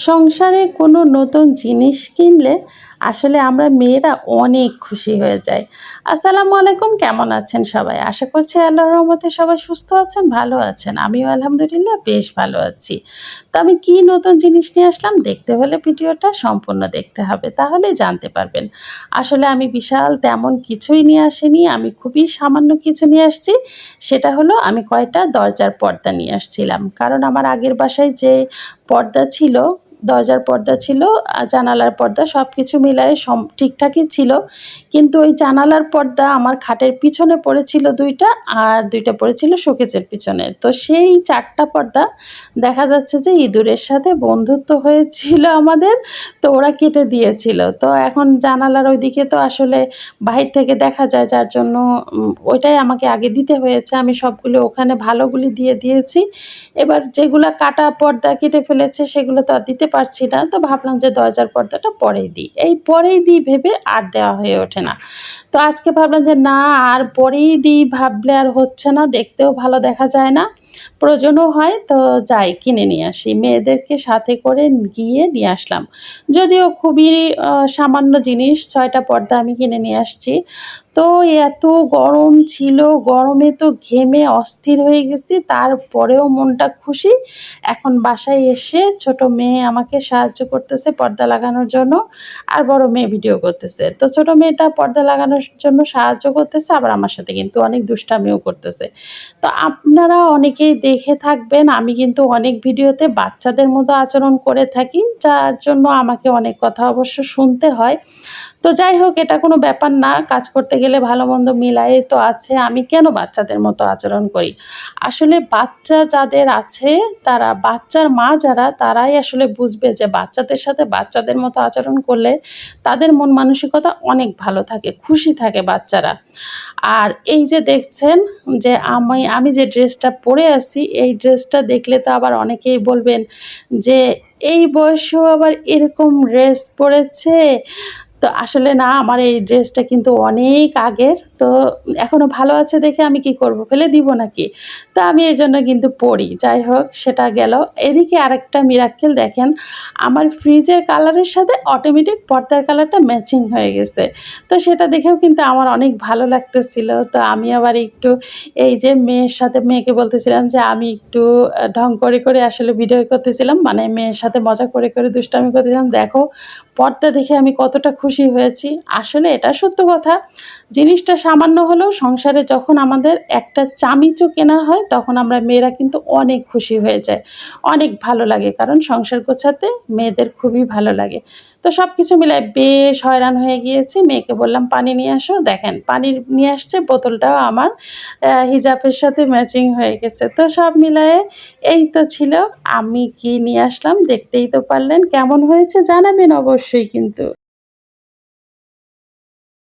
সংসারে কোনো নতুন জিনিস কিনলে আসলে আমরা মেয়েরা অনেক খুশি হয়ে যাই। আসসালামু আলাইকুম, কেমন আছেন সবাই? আশা করছি আল্লাহ রহমতে সবাই সুস্থ আছেন, ভালো আছেন। আমিও আলহামদুলিল্লাহ বেশ ভালো আছি। তো আমি কি নতুন জিনিস নিয়ে আসলাম? দেখতে হলে ভিডিওটা সম্পূর্ণ দেখতে হবে তাহলে জানতে পারবেন। আসলে আমি বিশাল তেমন কিছুই নিয়ে আসিনি, আমি খুবই সামান্য কিছু নিয়ে আসছি। সেটা হলো আমি কয়টা দরজার পর্দা নিয়ে আসছিলাম। কারণ আমার আগের বাসায় যে পর্দা ছিল দরজার পর্দা ছিল জানালার পর্দা সব কিছু মিলায়ে সম ঠিকঠাকই ছিল। কিন্তু ওই জানালার পর্দা আমার খাটের পিছনে পড়েছিল দুইটা আর দুইটা পড়েছিল শোকেজের পিছনে। তো সেই চারটা পর্দা দেখা যাচ্ছে যে ইঁদুরের সাথে বন্ধুত্ব হয়েছিল আমাদের, তো ওরা কেটে দিয়েছিল। তো এখন জানালার ওইদিকে তো আসলে বাহির থেকে দেখা যায় যার জন্য ওইটাই আমাকে আগে দিতে হয়েছে। আমি সবগুলো ওখানে ভালোগুলি দিয়ে দিয়েছি। এবার যেগুলো কাটা পর্দা কেটে ফেলেছে সেগুলো তো আর দিতে পারছি না, তো ভাবলাম যে দরজার পর্দাটা পরেই দিই। এই পরেই দিই ভেবে আর দেওয়া হয়ে ওঠে না। তো আজকে ভাবলাম যে না, আর পরেই দিই, ভাবলে আর হচ্ছে না, দেখতেও ভালো দেখা যায় না। প্রয়োজনও হয়, তো যাই, কিনে নিয়ে আসি। মেয়েদেরকে সাথে করে গিয়ে নিয়ে আসলাম। যদিও খুবই সামান্য জিনিস, ছয়টা পর্দা আমি কিনে নিয়ে আসছি। তো এত গরম ছিল, গরমে তো ঘেমে অস্থির হয়ে গেছি, তারপরেও মনটা খুশি। এখন বাসায় এসে ছোট মেয়ে আমাকে সাহায্য করতেছে পর্দা লাগানোর জন্য, আর বড় মেয়ে ভিডিও করতেছে। তো ছোট মেয়েটা পর্দা লাগানোর জন্য সাহায্য করতেছে, আবার আমার সাথে কিন্তু অনেক দুষ্টামিও করতেছে। তো আপনারা অনেকেই দেখে থাকবেন। আমি কিন্তু অনেক ভিডিওতে বাচ্চাদের মতো আচরণ করে থাকি, যার জন্য আমাকে অনেক কথা অবশ্য শুনতে হয়। তো যাই হোক, এটা কোনো ব্যাপার না, কাজ করতে গেলে ভালো মন্দ মিলাই তো আছে, আমি কেন বাচ্চাদের মতো আচরণ করি? আসলে বাচ্চা যাদের আছে, তারা বাচ্চার মা যারা, তারাই আসলে বুঝবে যে বাচ্চাদের সাথে বাচ্চাদের মতো আচরণ করলে তাদের মন মানসিকতা অনেক ভালো থাকে, খুশি থাকে বাচ্চারা। আর এই যে দেখছেন যে আমি আমি যে ড্রেসটা পরে আছি এই ড্রেসটা দেখলে তো আবার অনেকেই বলবেন যে এই বয়সেও আবার এরকম ড্রেস পরেছে? তো আসলে না, আমার এই ড্রেসটা কিন্তু অনেক আগের, তো এখনও ভালো আছে দেখে আমি কি করব, ফেলে দিব নাকি? তো আমি এই জন্য কিন্তু পড়ি যাই হোক, সেটা গেল। এদিকে আরেকটা মিরাক্কেল দেখেন, আমার ফ্রিজের কালারের সাথে অটোমেটিক পর্দার কালারটা ম্যাচিং হয়ে গেছে। তো সেটা দেখেও কিন্তু আমার অনেক ভালো লাগতেছিল। তো আমি আবার একটু এই যে মেয়ের সাথে, মেয়েকে বলতেছিলাম যে আমি একটু ঢং করে করে আসলে ভিডিও করতেছিলাম। মানে মেয়ের সাথে মজা করে করে দুষ্টামি করতেছিলাম। দেখো, পর্দা দেখে আমি কতটা খুশি হয়েছি। আসলে এটা সত্য কথা। জিনিসটা সামান্য হলেও সংসারে যখন আমাদের একটা চামিচও কেনা হয়, তখন আমরা মেয়েরা কিন্তু অনেক খুশি হয়ে যায়। অনেক ভালো লাগে, কারণ সংসার গোছাতে মেয়েদের খুবই ভালো লাগে। তো সব কিছু মিলায় বেশ হয়রান হয়ে গিয়েছি। মেয়েকে বললাম, পানি নিয়ে আসো, দেখেন, পানি নিয়ে আসছে, বোতলটাও আমার হিজাবের সাথে ম্যাচিং হয়ে গেছে। তো সব মিলায়ে এই তো ছিল। আমি কি নিয়ে আসলাম, দেখতেই তো পারলেন। কেমন হয়েছে জানাবেন অবশ্যই কিন্তু।